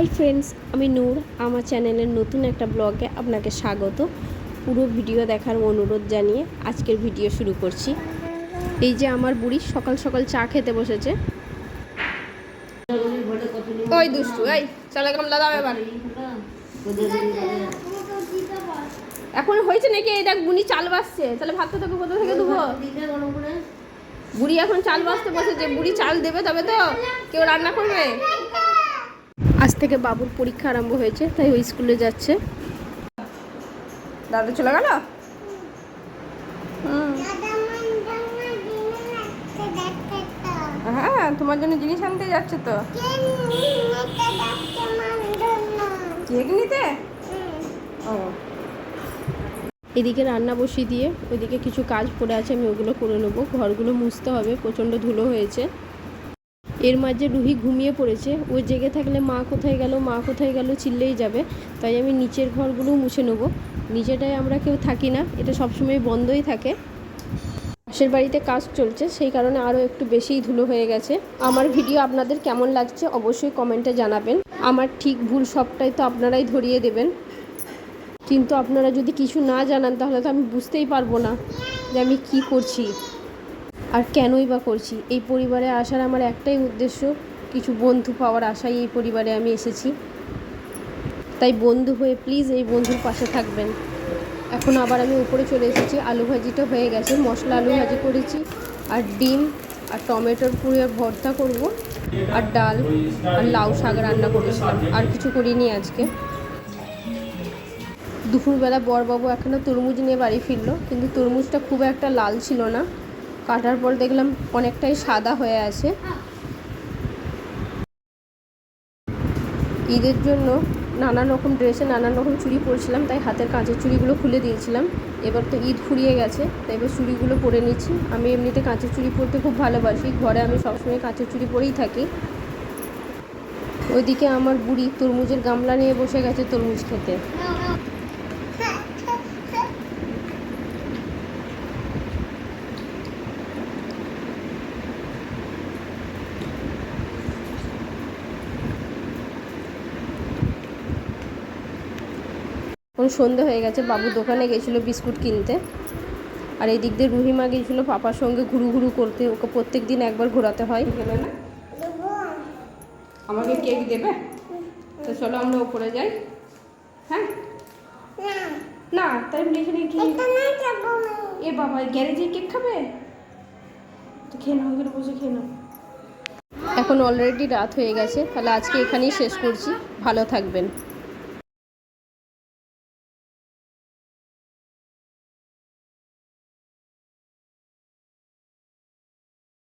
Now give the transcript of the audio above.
Hi friends, আমি নূর। আমার চ্যানেলের নতুন একটা ব্লগে আপনাকে স্বাগত। পুরো ভিডিও দেখার অনুরোধ জানিয়ে আজকের ভিডিও শুরু করছি। এই যে আমার বুড়ি সকাল সকাল চা খেতে বসেছে। ওই দুষ্টু, এই, চলে কামলা দাও এবার। এখন হয়েছে নাকি? এই দেখ, বুনি চাল বাসছে তাহলে ভাতটা তোকে কোথা থেকে দেবো? বুড়ি এখন চাল বাসতে বসেছে। বুড়ি চাল দেবে তবে তো? কেউ রান্না করবে? আজ থেকে বাবুর পরীক্ষা আরম্ভ হয়েছে তাই ওই স্কুলে যাচ্ছে। দাদা চলে গেল? হ্যাঁ তোমার জন্য জিনিস আনতে যাচ্ছে তো। কেক নিতে? ও। এদিকে রান্না বসিয়ে দিয়ে ওইদিকে কিছু কাজ পড়ে আছে আমি ওগুলো করে নেব। ঘরগুলো মুছতে হবে প্রচণ্ড ধুলো হয়েছে। এর মাঝে রুহি ঘুমিয়ে পড়েছে। ও জেগে থাকলে মা কোথায় গেল, মা কোথায় গেল চিল্লেই যাবে। তাই আমি নিচের ঘরগুলোও মুছে নেব। নিচেটায় আমরা কেউ থাকি না, এটা সবসময় বন্ধই থাকে। পাশের বাড়িতে কাজ চলছে, সেই কারণে আরও একটু বেশিই ধুলো হয়ে গেছে। আমার ভিডিও আপনাদের কেমন লাগছে অবশ্যই কমেন্টে জানাবেন। আমার ঠিক ভুল সবটাই তো আপনারাই ধরিয়ে দেবেন। কিন্তু আপনারা যদি কিছু না জানান, তাহলে তো আমি বুঝতেই পারব না যে আমি কি করছি। আর কেনই বা করছি? এই পরিবারে আসার আমার একটাই উদ্দেশ্য, কিছু বন্ধু পাওয়ার আশায় এই পরিবারে আমি এসেছি। তাই বন্ধু হয়ে প্লিজ এই বন্ধুর পাশে থাকবেন। এখন আবার আমি উপরে চলে এসেছি, আলু ভাজিটা হয়ে গেছে। মশলা আলু ভাজি করেছি, আর ডিম, আর টমেটোর পুরো ভর্তা করব, আর ডাল, আর লাউ শাক রান্না করেছিলাম। আর কিছু করিনি আজকে। দুপুরবেলা বরবাবু এখনও তরমুজ নিয়ে বাড়ি ফিরলো, কিন্তু তরমুজটা খুব একটা লাল ছিল না। কাটার পর দেখলাম অনেকটাই সাদা হয়ে আছে। ঈদের জন্য নানান রকম ড্রেসে নানান রকম চুড়ি পরেছিলাম, তাই হাতের কাঁচের চুড়িগুলো খুলে দিয়েছিলাম। এবার তো ঈদ ফুরিয়ে গেছে, তাই এবার চুড়িগুলো পরে নিচ্ছি। আমি এমনিতে কাঁচের চুড়ি পরতে খুব ভালোবাসি, ঘরে আমি সবসময় কাঁচের চুড়ি পরেই থাকি। ওইদিকে আমার বুড়ি তরমুজের গামলা নিয়ে বসে গেছে তরমুজ খেতে। এখন সন্ধে হয়ে গেছে বাবু দোকানে গেছিল বিস্কুট কিনতে। আর এই দিক দিয়ে রুহিমা গেছিল পাপার সঙ্গে ঘুরু ঘুরু করতে ওকে প্রত্যেক দিন একবার ঘোরাতে হয়। গেলে না আমাকে কেক দেবে? তো চলো আমরা ওপরে যাই। হ্যাঁ? না তাই এখানে কি? এ বাবা গ্যারেজে কেক খাবে? তো খেয়ে নাও এখানে বসে খেয়ে নাও। এখন অলরেডি রাত হয়ে গেছে তাহলে আজকে এখানেই শেষ করছি। ভালো থাকবেন।